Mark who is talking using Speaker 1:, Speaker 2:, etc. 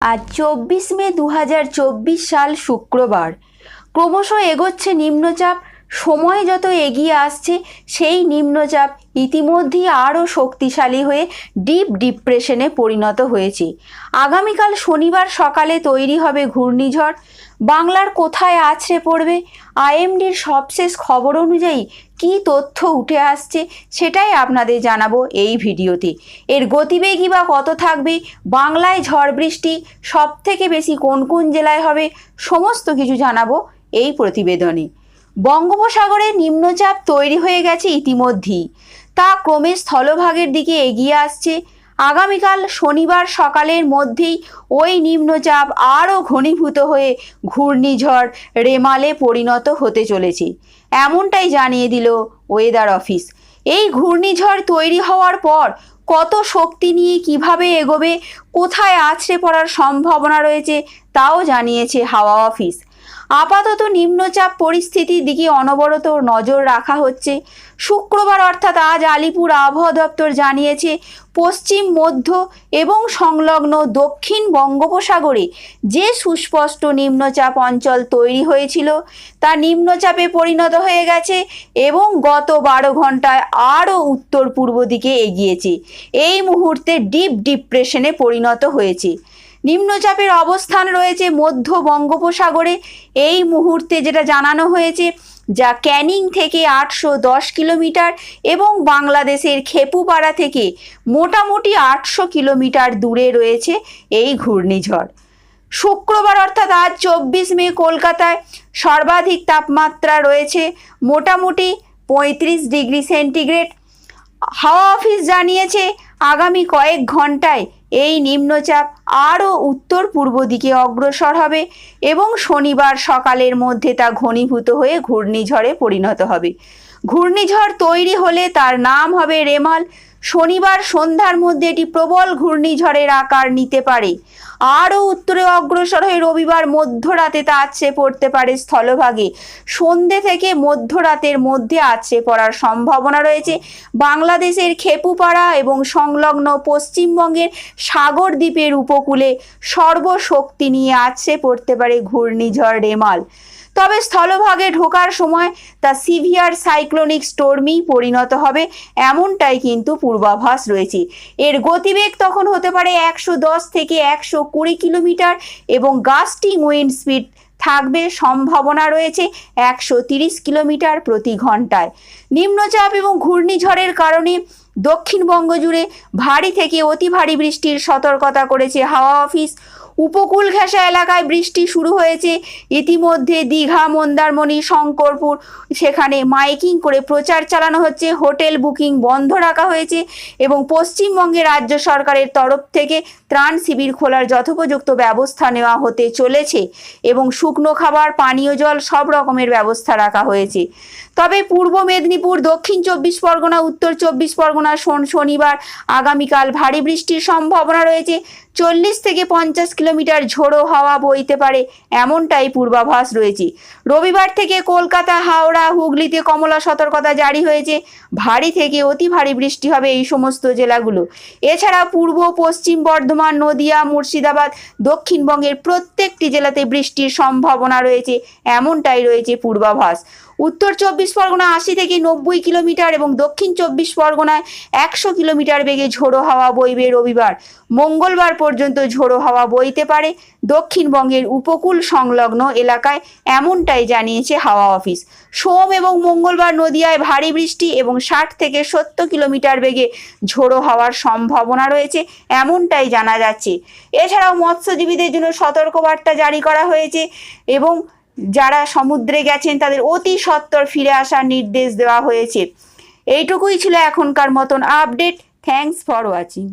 Speaker 1: আজ চব্বিশ মে দু হাজার চব্বিশ সাল শুক্রবার। ক্রমশ এগোচ্ছে নিম্নচাপ সময় যত এগিয়ে আসছে, সেই নিম্নচাপ ইতিমধ্যেই আরও শক্তিশালী হয়ে ডিপ ডিপ্রেশনে পরিণত হয়েছে। আগামীকাল শনিবার সকালে তৈরি হবে ঘূর্ণিঝড়। বাংলার কোথায় আছড়ে পড়বে? আইএমডির সবশেষ খবর অনুযায়ী কী তথ্য উঠে আসছে সেটাই আপনাদের জানাব এই ভিডিওতে। এর গতিবেগই বা কত থাকবে? বাংলায় ঝড় বৃষ্টি সব থেকে বেশি কোন কোন জেলায় হবে? সমস্ত কিছু জানাব এই প্রতিবেদনে। বঙ্গোপসাগরে নিম্নচাপ তৈরি হয়ে গেছে ইতিমধ্যেই। তা ক্রমে স্থলভাগের দিকে এগিয়ে আসছে। আগামীকাল শনিবার সকালের মধ্যেই ওই নিম্নচাপ আরও ঘনীভূত হয়ে ঘূর্ণিঝড় রেমালে পরিণত হতে চলেছে। এমনটাই জানিয়ে দিল ওয়েদার অফিস। এই ঘূর্ণিঝড় তৈরি হওয়ার পর কত শক্তি নিয়ে কীভাবে এগোবে, কোথায় আছড়ে পড়ার সম্ভাবনা রয়েছে, তাও জানিয়েছে হাওয়া অফিস। আপাতত নিম্নচাপ পরিস্থিতির দিকে অনবরত নজর রাখা হচ্ছে। শুক্রবার অর্থাৎ আজ আলিপুর আবহাওয়া দপ্তর জানিয়েছে, পশ্চিম, মধ্য এবং সংলগ্ন দক্ষিণ বঙ্গোপসাগরে যে সুস্পষ্ট নিম্নচাপ অঞ্চল তৈরি হয়েছিল, তা নিম্নচাপে পরিণত হয়ে গেছে এবং গত বারো ঘন্টায় আরও উত্তর পূর্ব দিকে এগিয়েছে। এই মুহূর্তে ডিপ ডিপ্রেশনে পরিণত হয়েছে। নিম্নচাপের অবস্থান রয়েছে মধ্য বঙ্গোপসাগরে। এই মুহূর্তে যেটা জানানো হয়েছে, যা ক্যানিং থেকে আটশো দশ কিলোমিটার এবং বাংলাদেশের খেপুপাড়া থেকে মোটামুটি আটশো কিলোমিটার দূরে রয়েছে এই ঘূর্ণিঝড়। শুক্রবার অর্থাৎ আজ চব্বিশ মে কলকাতায় সর্বাধিক তাপমাত্রা রয়েছে মোটামুটি পঁয়ত্রিশ ডিগ্রি সেন্টিগ্রেড। হাওয়া অফিস জানিয়েছে, আগামী কয়েক ঘন্টায় এই নিম্নচাপ আরও উত্তর পূর্ব দিকে অগ্রসর হবে এবং শনিবার সকালের মধ্যে তা ঘনীভূত হয়ে ঘূর্ণিঝড়ে পরিণত হবে। ঘূর্ণিঝড় তৈরি হলে তার নাম হবে রেমাল। শনিবার সন্ধ্যার মধ্যে এটি প্রবল ঘূর্ণিঝড়ের আকার নিতে পারে। আরও উত্তরে অগ্রসর হয়ে রবিবার মধ্যরাতে তা আছড়ে পড়তে পারে স্থলভাগে। সন্ধে থেকে মধ্যরাতের মধ্যে আছড়ে পড়ার সম্ভাবনা রয়েছে। বাংলাদেশের খেপুপাড়া এবং সংলগ্ন পশ্চিমবঙ্গের সাগর দ্বীপের উপকূলে সর্বশক্তি নিয়ে আছড়ে পড়তে পারে ঘূর্ণিঝড় রেমাল। তবে স্থলভাগে ঢোকার সময় তা সিভিয়ার সাইক্লোনিক স্টোর্মেই পরিণত হবে, এমনটাই কিন্তু পূর্বাভাস রয়েছে। এর গতিবেগ তখন হতে পারে একশো দশ থেকে একশো কুড়ি কিলোমিটার এবং গাস্টিং উইন্ড স্পিড থাকবে সম্ভাবনা রয়েছে একশো কিলোমিটার প্রতি ঘন্টায়। নিম্নচাপ এবং ঘূর্ণিঝড়ের কারণে দক্ষিণবঙ্গ জুড়ে ভারী থেকে অতি ভারী বৃষ্টির সতর্কতা করেছে হাওয়া অফিস। উপকূল ঘেঁষা এলাকায় বৃষ্টি শুরু হয়েছে। ইতিমধ্যে দীঘা, মন্দারমণি, শঙ্করপুর, সেখানে মাইকিং করে প্রচার চালানো হচ্ছে। হোটেল বুকিং বন্ধ রাখা হয়েছে এবং পশ্চিমবঙ্গে রাজ্য সরকারের তরফ থেকে ত্রাণ শিবির খোলার যথোপযুক্ত ব্যবস্থা নেওয়া হতে চলেছে এবং শুকনো খাবার, পানীয় জল সব রকমের ব্যবস্থা রাখা হয়েছে। তবে পূর্ব মেদিনীপুর, দক্ষিণ চব্বিশ পরগনা, উত্তর চব্বিশ পরগনা শোন, শনিবার আগামীকাল ভারী বৃষ্টির সম্ভাবনা রয়েছে। চল্লিশ থেকে পঞ্চাশ কিলোমিটার ঝোড়ো হাওয়া বইতে পারে, এমনটাই পূর্বাভাস রয়েছে। রবিবার থেকে কলকাতা, হাওড়া, হুগলিতে কমলা সতর্কতা জারি হয়েছে। ভারী থেকে অতি ভারী বৃষ্টি হবে এই সমস্ত জেলাগুলো। এছাড়া পূর্ব, পশ্চিম বর্ধমান নদিয়া মুর্শিদাবাদ দক্ষিণবঙ্গের প্রত্যেকটি জেলাতে বৃষ্টির সম্ভাবনা রয়েছে। এমনটাই রয়েছে পূর্বাভাস। উত্তর চব্বিশ পরগনা আশি থেকে নব্বই কিলোমিটার এবং দক্ষিণ চব্বিশ পরগনায় একশো কিলোমিটার বেগে ঝোড়ো হাওয়া বইবে রবিবার। মঙ্গলবার পর্যন্ত ঝোড়ো হাওয়া বইতে পারে। দক্ষিণবঙ্গের উপকূল সংলগ্ন এলাকায় এমনটাই জানিয়েছে হাওয়া অফিস। সোম এবং মঙ্গলবার নদিয়ায় ভারী বৃষ্টি এবং ষাট থেকে সত্তর কিলোমিটার বেগে ঝোড়ো হওয়ার সম্ভাবনা রয়েছে, এমনটাই জানা যাচ্ছে। এছাড়াও মৎস্যজীবীদের জন্য সতর্কবার্তা জারি করা হয়েছে এবং যারা সমুদ্রে গেছেন, তাদের অতি সত্বর ফিরে আসার নির্দেশ দেওয়া হয়েছে। এইটুকুই ছিল এখনকার মতন আপডেট থ্যাংকস ফর ওয়াচিং